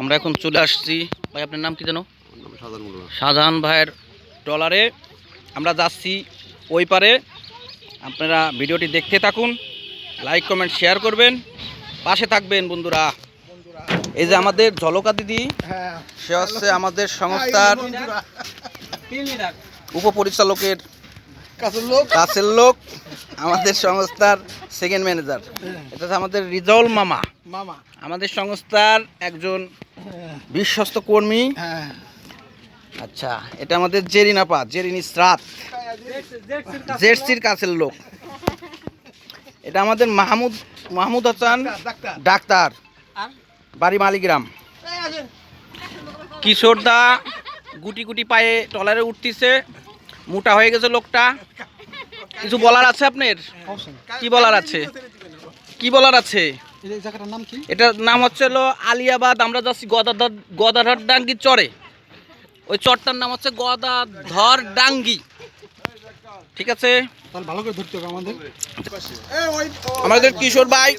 আমরা এখন চলে আসছি। ভাই আপনার নাম কি জানো সাধারণ শাহজাহান ভাইয়ের ট্রলারে। আমরা যাচ্ছি ওই পারে। আপনারা ভিডিওটি দেখতে থাকুন লাইক কমেন্ট শেয়ার করবেন। পাশে থাকবেন বন্ধুরা। এই যে আমাদের ঝলকা দিদি সে হচ্ছে আমাদের সংস্থার উপপরিচালকের কাছের লোক? কাছের লোক আমাদের সংস্থার সেকেন্ড ম্যানেজার এটা আমাদের রিজল মামা। মামা। আমাদের সংস্থার একজন বিশ্বস্ত কর্মী। হ্যাঁ। আচ্ছা এটা আমাদের জেরিন আপা জেরিন ইসরাত জেরসির কাছের লোক। এটা আমাদের মাহমুদ মাহমুদ হাসান ডাক্তার। ডাক্তার। বাড়ি মালিগ্রাম। কিশোরদা গুটি গুটি পায়ে টলারে উঠতিছে। মোটা হয়ে গেছে লোকটা। কিছু বলার আছে আপনার? কি বলার আছে? কি বলার আছে? এটার নাম হচ্ছে হলো আলিয়াবাদ আমরা যাচ্ছি গদাধর গদাধর ডাঙ্গি চরে। ওই চরটার নাম হচ্ছে গদাধর ডাঙ্গি। ঠিক আছে? ভালো করে ধরতে হবে আমাদের। আমাদের কিশোর ভাই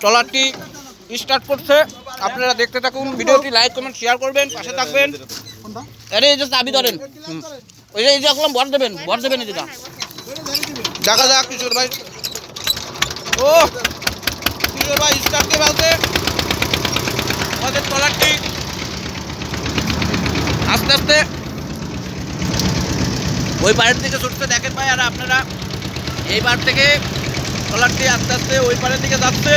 ট্রলারটি স্টার্ট করছে? আপনারা দেখতে থাকুন ভিডিওটি লাইক কমেন্ট শেয়ার করবেন পাশে থাকবেন। আরে এই যে চাবি ধরেন। ওই যে এখন ভর দেবেন ভর দেবেন এই দেখা যাক, কিশোর ভাই। ও, কিশোর ভাই স্টার্ট দিয়ে আমাদের ট্রলারটি আস্তে আস্তে। ওই পাড়ের দিকে ছুটতে দেখেন ভাই, আর আপনারা এই পার থেকে ট্রলারটি আস্তে আস্তে ওই পাড়ের দিকে যাচ্ছে।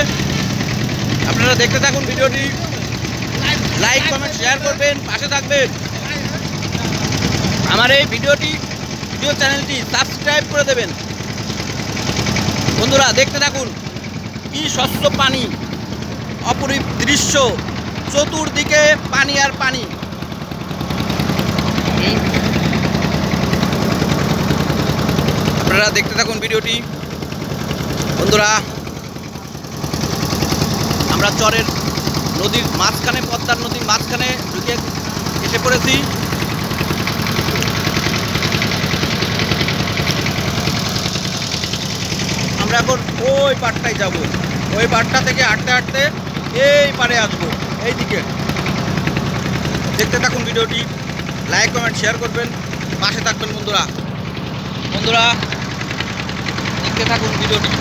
আপনারা দেখতে থাকুন ভিডিওটি। লাইক কমেন্ট শেয়ার করবেন, পাশে থাকবেন। আমার এই ভিডিওটি, ভিডিও চ্যানেলটি সাবস্ক্রাইব করে দেবেন। বন্ধুরা, দেখতে থাকুন কি স্বচ্ছ পানি, অপরূপ দৃশ্য, চতুর্দিকে পানি আর পানি। আপনারা দেখতে থাকুন ভিডিওটি। বন্ধুরা, আমরা চরের নদীর মাঝখানে, পদ্মার নদীর মাঝখানে ঢুকে এসে পড়েছি। আমরা এখন ওই পাড়টায় যাব। ওই পাড়টা থেকে হাঁটতে হাঁটতে এই পাড়ে আসব এই দিকে দেখতে থাকুন ভিডিওটি, লাইক, কমেন্ট শেয়ার করবেন। পাশে থাকবেন বন্ধুরা। বন্ধুরা, দেখতে থাকুন ভিডিওটি।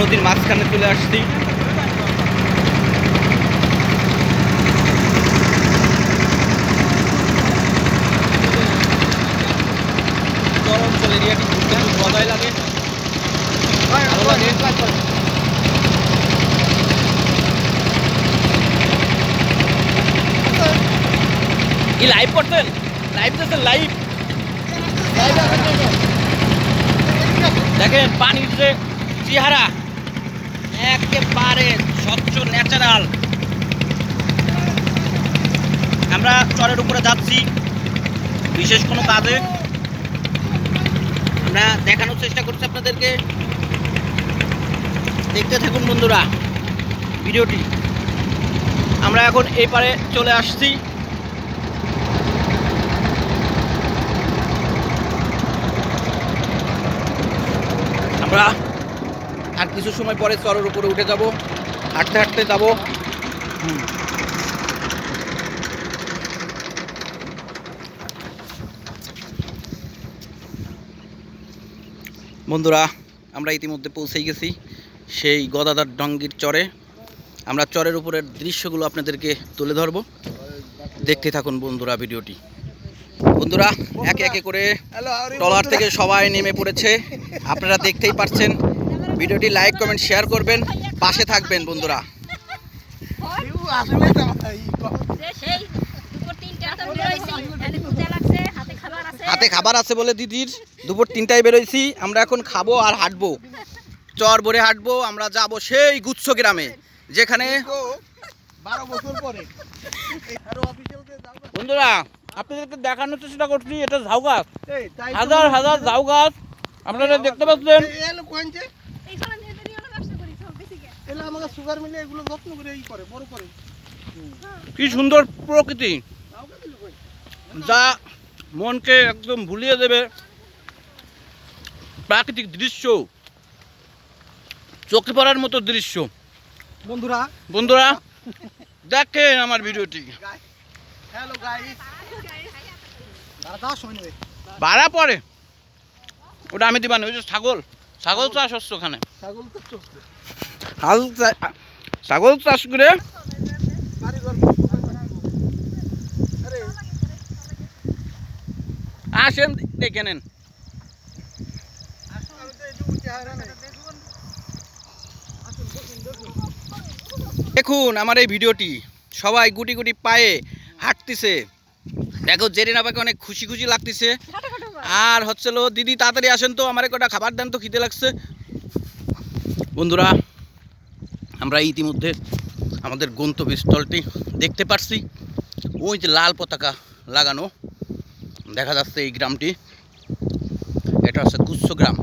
নদীর মাঝখানে চলে আসছি। কি লাইভ করতেন লাইভ দিয়েছেন লাইভ দেখেন পানির যে চেহারা, একেবারে স্বচ্ছ ন্যাচারাল আমরা চরের উপরে যাচ্ছি, বিশেষ কোনো কাজে। আমরা দেখানোর চেষ্টা করছি আপনাদেরকে। দেখতে থাকুন বন্ধুরা, ভিডিওটি। আমরা এখন এই পারে চলে আসছি। আমরা আর কিছু সময় পরে চরের উপরে উঠে যাব। হাঁটতে হাঁটতে যাব। বন্ধুরা, আমরা ইতিমধ্যে পৌঁছেই গেছি সেই গদাদার ডঙ্গির চরে। আমরা চরের উপরের দৃশ্যগুলো আপনাদেরকে তুলে ধরব। দেখতে থাকুন বন্ধুরা ভিডিওটি। বন্ধুরা একে একে করে ট্রলার থেকে সবাই নেমে পড়েছে। আপনারা দেখতেই পাচ্ছেন ভিডিওটি লাইক কমেন্ট শেয়ার করবেন পাশে থাকবেন বন্ধুরা। হাতে খাবার আছে হাতে খাবার আছে বলে দিদির দুপুর তিনটায় বেরোইছি আমরা এখন খাব আর হাঁটবো। চর ভরে হাঁটবো আমরা যাব সেই গুচ্ছ গ্রামে যেখানে বারো বছর পরে। বন্ধুরা আপনাদেরকে দেখানোর চেষ্টা করছি এটা ঝাউ গাছ। হাজার হাজার ঝাউ গাছ। আপনারা দেখতে পাচ্ছেন। এই এলো কোয়েঞ্চে এইখানে যেতে নিয়ে ব্যবসা করি সব বেশি গে এলে আমাকে সুগার মিলে এগুলো যত্ন করে ই করে বড় করে। কি সুন্দর প্রকৃতি। যা মনকে একদম ভুলিয়ে দেবে। প্রাকৃতিক দৃশ্য। চোখে পড়ার মতো দৃশ্য। বন্ধুরা। বন্ধুরা দেখেন আমার ভিডিওটি। হ্যালো গাইস ভাড়া পড়ে ওটা আমি দিবান ওই যে ছাগল। ছাগল চাষ হচ্ছে ওখানে। ছাগল তো চলছে হাল ছাগল চাষ করে আসেন দেখে নেন। দেখুন আমার এই ভিডিওটি সবাই গুটি গুটি পায়ে হাঁটতেছে। দেখো জেরিনা পাকে অনেক খুশি খুশি লাগতেছে। আর হচ্ছিল দিদি তাড়াতাড়ি আসেন তো আমার কটা খাবার দেন তো খিদে লাগছে। বন্ধুরা আমরা ইতিমধ্যে আমাদের গন্তব্যস্থলটি দেখতে পারছি। ওই যে লাল পতাকা লাগানো দেখা যাচ্ছে এই গ্রামটি। এটা হচ্ছে গুচ্ছ গ্রাম।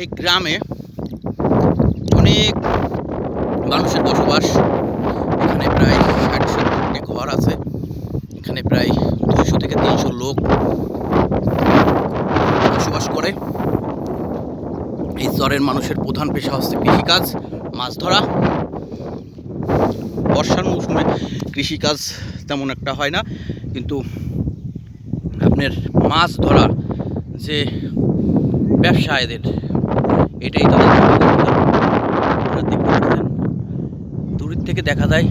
এই গ্রামে অনেক মানুষের বসবাস এখানে প্রায় ষাট সত্তরটি ঘর আছে এখানে প্রায় দুইশো থেকে তিনশো লোক বসবাস করে এই চরের মানুষের প্রধান পেশা হচ্ছে কৃষিকাজ, মাছ ধরা। বর্ষার মৌসুমে কৃষিকাজ তেমন একটা হয় না, কিন্তু আপনার মাছ ধরার যে ব্যবসা এদের এটাই তাদের দূরের থেকে দেখা যায়।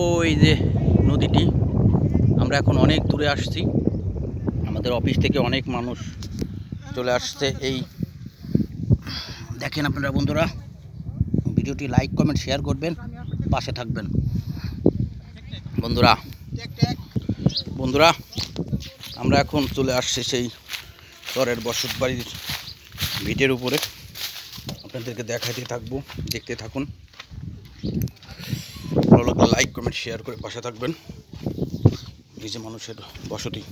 ওই যে নদীটি, আমরা এখন অনেক দূরে আসছি। আমাদের অফিস থেকে অনেক মানুষ চলে আসছে এই দেখেন আপনারা বন্ধুরা, ভিডিওটি লাইক কমেন্ট শেয়ার করবেন, পাশে থাকবেন। বন্ধুরা বন্ধুরা, আমরা এখন চলে আসছি সেই চরের বসত বাড়ির ভিটের উপরে। আপনাদেরকে দেখাতে থাকব, দেখতে থাকুন। ভালো লাগলে লাইক কমেন্ট শেয়ার করে পাশে থাকবেন। যে মানুষের বসতি।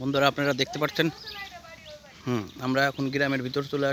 বন্ধুরা, আপনারা দেখতে পাচ্ছেন? হুম, আমরা এখন গ্রামের ভিতর চলে